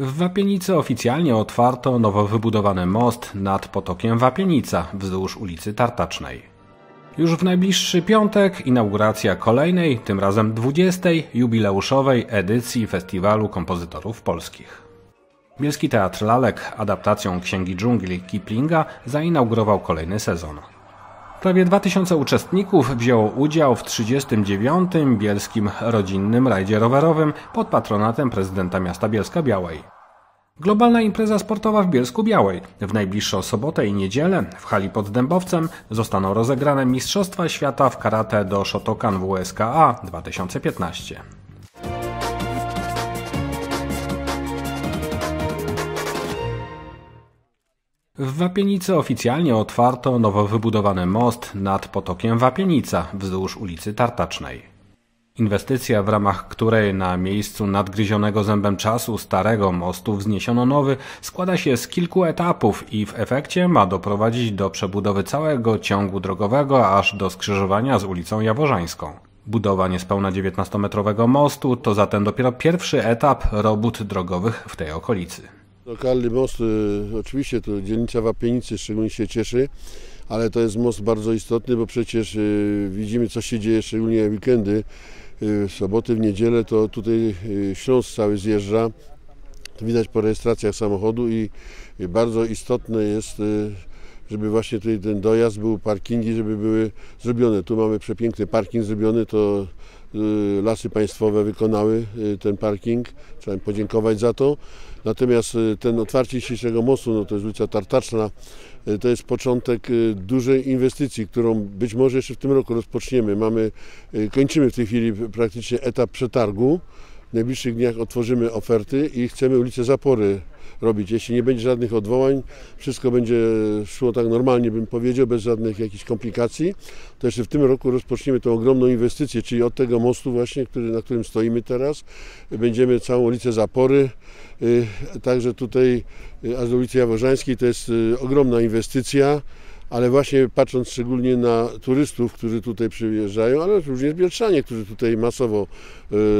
W Wapienicy oficjalnie otwarto nowo wybudowany most nad potokiem Wapienica wzdłuż ulicy Tartacznej. Już w najbliższy piątek inauguracja kolejnej, tym razem 20. jubileuszowej edycji Festiwalu Kompozytorów Polskich. Bielski Teatr Lalek adaptacją Księgi Dżungli Kiplinga zainaugurował kolejny sezon. Prawie 2000 uczestników wzięło udział w 39. bielskim rodzinnym rajdzie rowerowym pod patronatem prezydenta miasta Bielska Białej. Globalna impreza sportowa w Bielsku Białej. W najbliższą sobotę i niedzielę w hali pod Dębowcem zostaną rozegrane Mistrzostwa Świata w karate do Shotokan WSKA 2015. W Wapienicy oficjalnie otwarto nowo wybudowany most nad potokiem Wapienica wzdłuż ulicy Tartacznej. Inwestycja, w ramach której na miejscu nadgryzionego zębem czasu starego mostu wzniesiono nowy, składa się z kilku etapów i w efekcie ma doprowadzić do przebudowy całego ciągu drogowego aż do skrzyżowania z ulicą Jaworzańską. Budowa niespełna 19-metrowego mostu to zatem dopiero pierwszy etap robót drogowych w tej okolicy. Lokalny most, y, oczywiście to dzielnica Wapienicy szczególnie się cieszy, ale to jest most bardzo istotny, bo przecież y, widzimy co się dzieje szczególnie weekendy, y, w soboty, w niedzielę, to tutaj Śląsk cały zjeżdża. To widać po rejestracjach samochodu i bardzo istotne jest, żeby właśnie tutaj ten dojazd był, parkingi, żeby były zrobione. Tu mamy przepiękny parking zrobiony, to Lasy Państwowe wykonały ten parking, trzeba im podziękować za to. Natomiast y, ten otwarcie dzisiejszego mostu, no to jest ulica Tartaczna, y, to jest początek y, dużej inwestycji, którą być może jeszcze w tym roku rozpoczniemy. Mamy, kończymy w tej chwili praktycznie etap przetargu. W najbliższych dniach otworzymy oferty i chcemy ulicę Zapory robić. Jeśli nie będzie żadnych odwołań, wszystko będzie szło tak normalnie, bym powiedział, bez żadnych jakichś komplikacji, to jeszcze w tym roku rozpoczniemy tą ogromną inwestycję, czyli od tego mostu właśnie, który, na którym stoimy teraz, będziemy całą ulicę Zapory, y, także tutaj y, aż do ulicy Jaworzańskiej. To jest y, ogromna inwestycja ale właśnie patrząc szczególnie na turystów, którzy tutaj przyjeżdżają, ale również Bielczanie, którzy tutaj masowo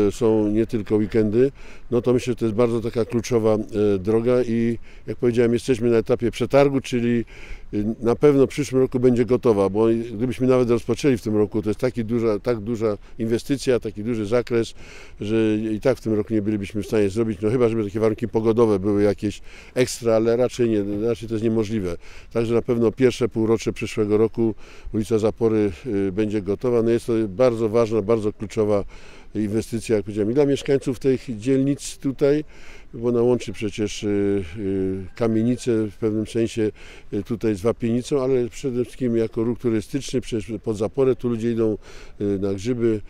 e, są nie tylko weekendy, no to myślę, że to jest bardzo taka kluczowa e, droga i jak powiedziałem, jesteśmy na etapie przetargu, czyli na pewno w przyszłym roku będzie gotowa, bo gdybyśmy nawet rozpoczęli w tym roku, to jest taki duża, tak duża inwestycja, taki duży zakres, że i tak w tym roku nie bylibyśmy w stanie zrobić, no chyba, żeby takie warunki pogodowe były jakieś ekstra, ale raczej nie, raczej to jest niemożliwe. Także na pewno pierwsze półrocze przyszłego roku ulica Zapory y, będzie gotowa. No jest to bardzo ważna, bardzo kluczowa inwestycja, jak powiedziałem, i dla mieszkańców tych dzielnic tutaj, bo ona łączy przecież y, y, kamienicę w pewnym sensie y, tutaj z Wapienicą, ale przede wszystkim jako ruch turystyczny, przecież pod Zaporę tu ludzie idą na grzyby,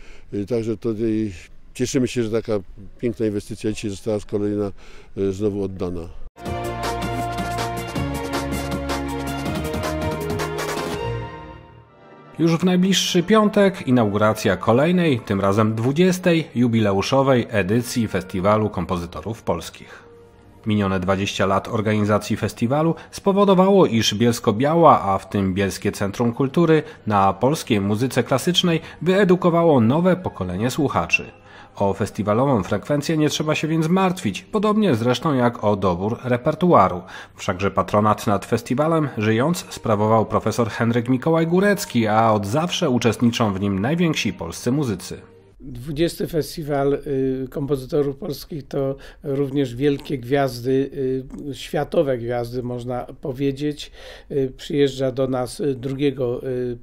także tutaj cieszymy się, że taka piękna inwestycja dzisiaj została z kolei znowu oddana. Już w najbliższy piątek inauguracja kolejnej, tym razem 20. jubileuszowej edycji Festiwalu Kompozytorów Polskich. Minione 20 lat organizacji festiwalu spowodowało, iż Bielsko-Biała, a w tym Bielskie Centrum Kultury na polskiej muzyce klasycznej wyedukowało nowe pokolenie słuchaczy. O festiwalową frekwencję nie trzeba się więc martwić, podobnie zresztą jak o dobór repertuaru. Wszakże patronat nad festiwalem żyjąc sprawował profesor Henryk Mikołaj Górecki, a od zawsze uczestniczą w nim najwięksi polscy muzycy. 20 Festiwal y, Kompozytorów Polskich to również wielkie gwiazdy, y, światowe gwiazdy można powiedzieć. Y, przyjeżdża do nas 2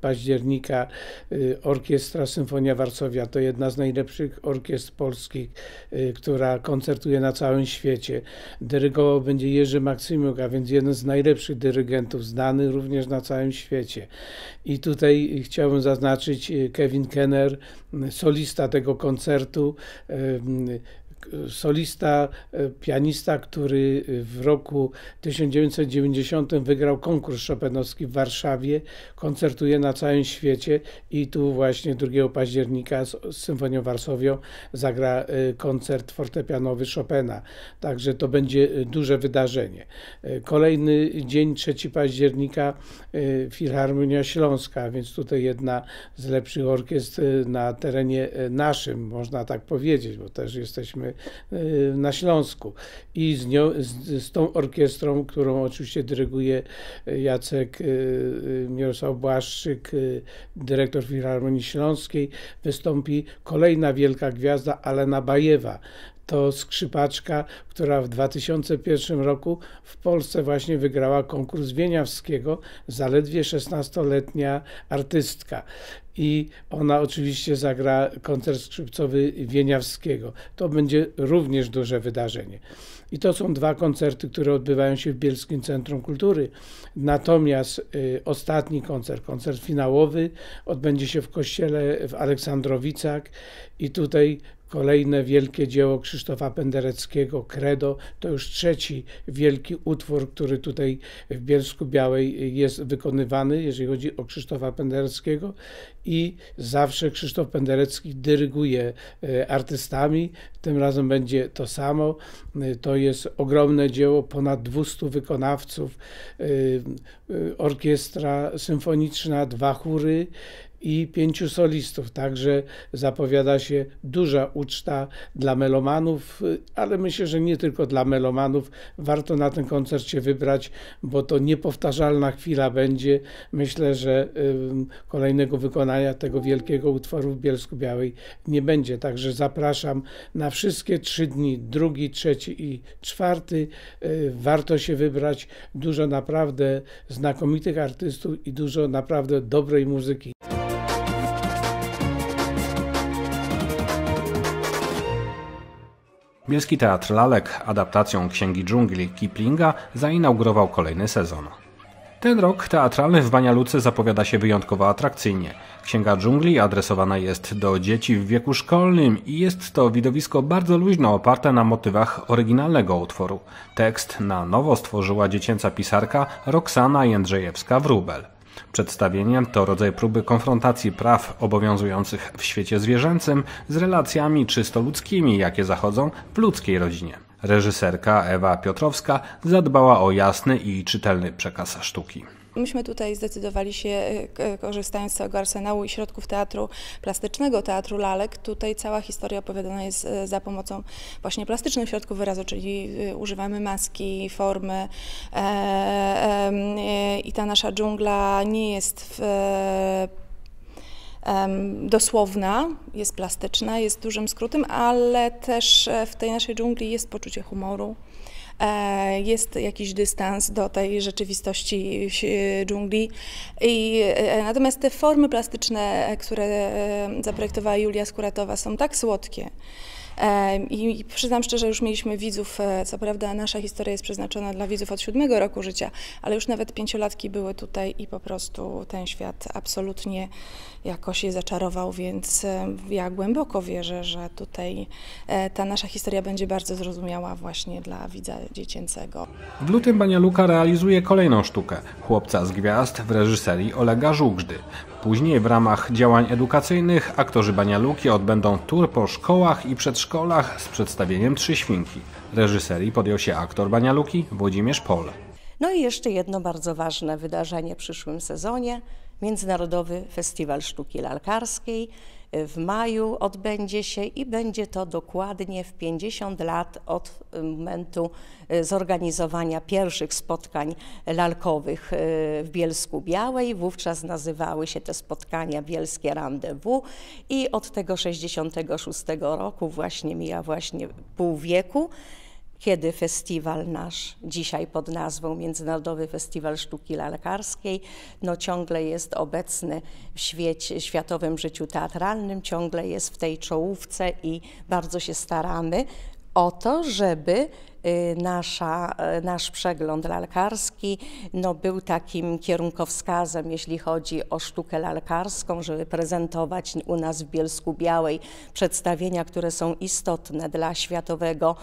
października Orkiestra Symfonia Warszawia. To jedna z najlepszych orkiestr polskich, która koncertuje na całym świecie. Dyrygował będzie Jerzy Maksymiuk, a więc jeden z najlepszych dyrygentów, znany również na całym świecie. I tutaj chciałbym zaznaczyć Kevin Kenner, solista tego koncertu solista, e, pianista, który w roku 1990 wygrał konkurs Chopinowski w Warszawie, koncertuje na całym świecie i tu właśnie 2 października z Symfonią Warsowią zagra e, koncert fortepianowy Chopina. Także to będzie e, duże wydarzenie. Kolejny dzień, 3 października, Filharmonia Śląska, więc tutaj jedna z lepszych orkiestr na terenie naszym, można tak powiedzieć, bo też jesteśmy na Śląsku. I z, nią, z, z tą orkiestrą, którą oczywiście dyryguje Jacek Mirosław Błaszczyk, dyrektor Filharmonii Śląskiej, wystąpi kolejna wielka gwiazda Alena Bajewa to skrzypaczka, która w 2001 roku w Polsce właśnie wygrała konkurs Wieniawskiego, zaledwie 16-letnia artystka. I ona oczywiście zagra koncert skrzypcowy Wieniawskiego. To będzie również duże wydarzenie. I to są dwa koncerty, które odbywają się w Bielskim Centrum Kultury. Natomiast y, ostatni koncert, koncert finałowy, odbędzie się w kościele w Aleksandrowicach i tutaj Kolejne wielkie dzieło Krzysztofa Pendereckiego, Credo, to już trzeci wielki utwór, który tutaj w Bielsku Białej jest wykonywany, jeżeli chodzi o Krzysztofa Pendereckiego i zawsze Krzysztof Penderecki dyryguje e, artystami. Tym razem będzie to samo. E, to jest ogromne dzieło, ponad 200 wykonawców, e, orkiestra symfoniczna, dwa chóry i pięciu solistów, także zapowiada się duża uczta dla melomanów, ale myślę, że nie tylko dla melomanów. Warto na ten koncert się wybrać, bo to niepowtarzalna chwila będzie. Myślę, że kolejnego wykonania tego wielkiego utworu w Bielsku Białej nie będzie, także zapraszam na wszystkie trzy dni, drugi, trzeci i czwarty. Y, warto się wybrać. Dużo naprawdę znakomitych artystów i dużo naprawdę dobrej muzyki. Bielski Teatr Lalek adaptacją Księgi Dżungli Kiplinga zainaugurował kolejny sezon. Ten rok teatralny w Banialuce zapowiada się wyjątkowo atrakcyjnie. Księga Dżungli adresowana jest do dzieci w wieku szkolnym i jest to widowisko bardzo luźno oparte na motywach oryginalnego utworu. Tekst na nowo stworzyła dziecięca pisarka Roxana Jędrzejewska-Wróbel. Przedstawienie to rodzaj próby konfrontacji praw obowiązujących w świecie zwierzęcym z relacjami czysto ludzkimi, jakie zachodzą w ludzkiej rodzinie. Reżyserka Ewa Piotrowska zadbała o jasny i czytelny przekaz sztuki. Myśmy tutaj zdecydowali się, e, korzystając z całego arsenału i środków teatru plastycznego, teatru lalek, tutaj cała historia opowiadana jest e, za pomocą właśnie plastycznych środków wyrazu, czyli e, używamy maski, formy i ta nasza dżungla nie jest w dosłowna, jest plastyczna, jest dużym skrótem, ale też w tej naszej dżungli jest poczucie humoru. E, jest jakiś dystans do tej rzeczywistości dżungli. I, e, natomiast te formy plastyczne, które e, zaprojektowała Julia Skuratowa są tak słodkie, i przyznam szczerze, już mieliśmy widzów, co prawda nasza historia jest przeznaczona dla widzów od siódmego roku życia, ale już nawet pięciolatki były tutaj i po prostu ten świat absolutnie jakoś je zaczarował, więc e, ja głęboko wierzę, że tutaj e, ta nasza historia będzie bardzo zrozumiała właśnie dla widza dziecięcego. W lutym Bania Luka realizuje kolejną sztukę Chłopca z gwiazd w reżyserii Olega Żugżdy. Później w ramach działań edukacyjnych aktorzy Bania Luki odbędą tour po szkołach i przedszkolach z przedstawieniem Trzy Świnki. Reżyserii podjął się aktor Bania Luki Włodzimierz Pol. No i jeszcze jedno bardzo ważne wydarzenie w przyszłym sezonie. Międzynarodowy Festiwal Sztuki Lalkarskiej w maju odbędzie się i będzie to dokładnie w 50 lat od momentu e, zorganizowania pierwszych spotkań lalkowych e, w Bielsku Białej. Wówczas nazywały się te spotkania Bielskie Rendezvous i od tego 66 roku właśnie mija właśnie pół wieku kiedy festiwal nasz, dzisiaj pod nazwą Międzynarodowy Festiwal Sztuki Lalkarskiej, no ciągle jest obecny w świecie, światowym życiu teatralnym, ciągle jest w tej czołówce i bardzo się staramy o to, żeby nasza, y, nasz przegląd lalkarski. No, był takim kierunkowskazem, jeśli chodzi o sztukę lalkarską, żeby prezentować u nas w Bielsku Białej przedstawienia, które są istotne dla światowego,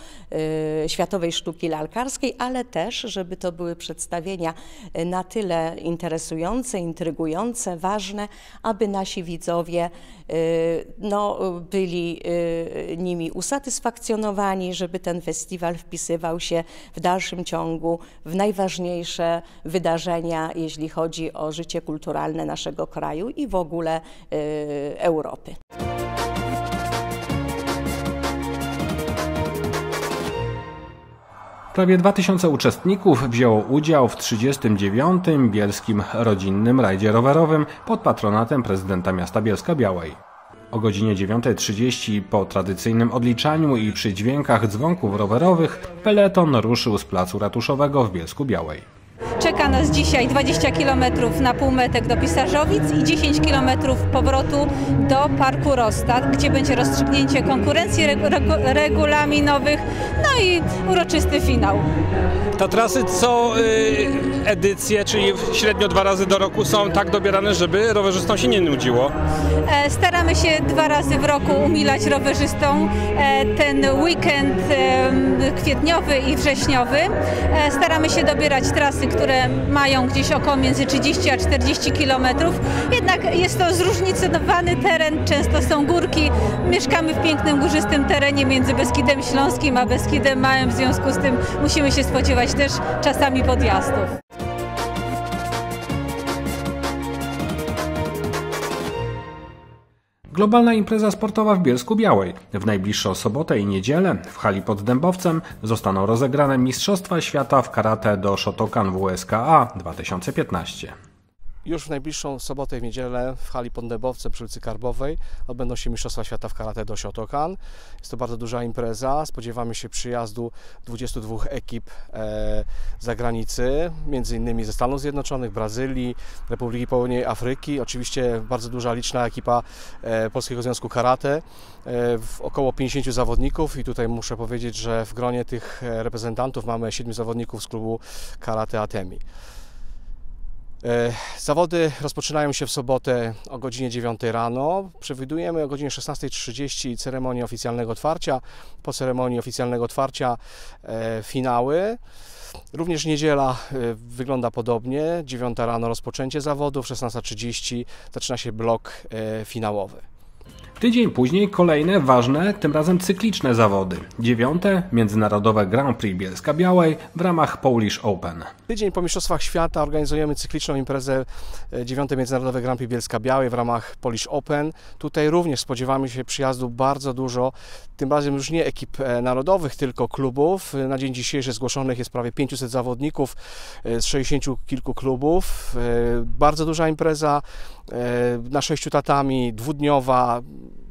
y, światowej sztuki lalkarskiej, ale też, żeby to były przedstawienia na tyle interesujące, intrygujące, ważne, aby nasi widzowie no, byli nimi usatysfakcjonowani, żeby ten festiwal wpisywał wpisywał się w dalszym ciągu w najważniejsze wydarzenia, jeśli chodzi o życie kulturalne naszego kraju i w ogóle y, Europy. Prawie 2000 uczestników wzięło udział w 39. bielskim rodzinnym rajdzie rowerowym pod patronatem prezydenta miasta Bielska Białej. O godzinie 9.30 po tradycyjnym odliczaniu i przy dźwiękach dzwonków rowerowych peleton ruszył z placu ratuszowego w Bielsku Białej. Czeka nas dzisiaj 20 km na półmetek do Pisarzowic i 10 km powrotu do Parku Rostat, gdzie będzie rozstrzygnięcie konkurencji regulaminowych, no i uroczysty finał. Ta trasy co y, edycje, czyli średnio dwa razy do roku są tak dobierane, żeby rowerzystom się nie nudziło. E, staramy się dwa razy w roku umilać rowerzystom e, ten weekend kwietniowy i wrześniowy. E, staramy się dobierać trasy, które mają gdzieś około między 30 a 40 kilometrów. Jednak jest to zróżnicowany teren, często są górki. Mieszkamy w pięknym górzystym terenie między Beskidem Śląskim a Beskidem Małym, w związku z tym musimy się spodziewać też czasami podjazdów. Globalna impreza sportowa w Bielsku Białej. W najbliższą sobotę i niedzielę w hali pod Dębowcem zostaną rozegrane Mistrzostwa Świata w karate do Shotokan WSKA 2015. Już w najbliższą sobotę i niedzielę w hali pod przy ulicy Karbowej odbędą się Mistrzostwa Świata w karate do Shotokan. Jest to bardzo duża impreza. Spodziewamy się przyjazdu 22 ekip e, zagranicy, między innymi ze Stanów Zjednoczonych, Brazylii, Republiki Południowej Afryki. Oczywiście bardzo duża, liczna ekipa e, Polskiego Związku Karate. E, około 50 zawodników i tutaj muszę powiedzieć, że w gronie tych reprezentantów mamy 7 zawodników z klubu Karate Atemi. E, zawody rozpoczynają się w sobotę o godzinie 9 rano. Przewidujemy o godzinie 16.30 ceremonię oficjalnego otwarcia. Po ceremonii oficjalnego otwarcia e, finały. Również niedziela e, wygląda podobnie. 9 rano rozpoczęcie zawodów, 16.30 zaczyna się blok finałowy. Tydzień później kolejne ważne, tym razem cykliczne zawody. Dziewiąte Międzynarodowe Grand Prix Bielska Białej w ramach Polish Open. Tydzień po Mistrzostwach Świata organizujemy cykliczną imprezę e, dziewiąte Międzynarodowe Grand Prix Bielska Białej w ramach Polish Open. Tutaj również spodziewamy się przyjazdu bardzo dużo, tym razem już nie ekip e, narodowych, tylko klubów. Na dzień dzisiejszy zgłoszonych jest prawie 500 zawodników e, z 60 kilku klubów. Bardzo duża impreza na sześciu tatami, dwudniowa,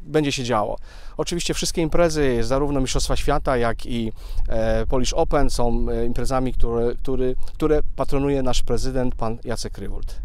będzie się działo. Oczywiście wszystkie imprezy, zarówno Mistrzostwa Świata, jak i e, Polish Open są e, imprezami, które, które, które patronuje nasz prezydent, pan Jacek Rywult.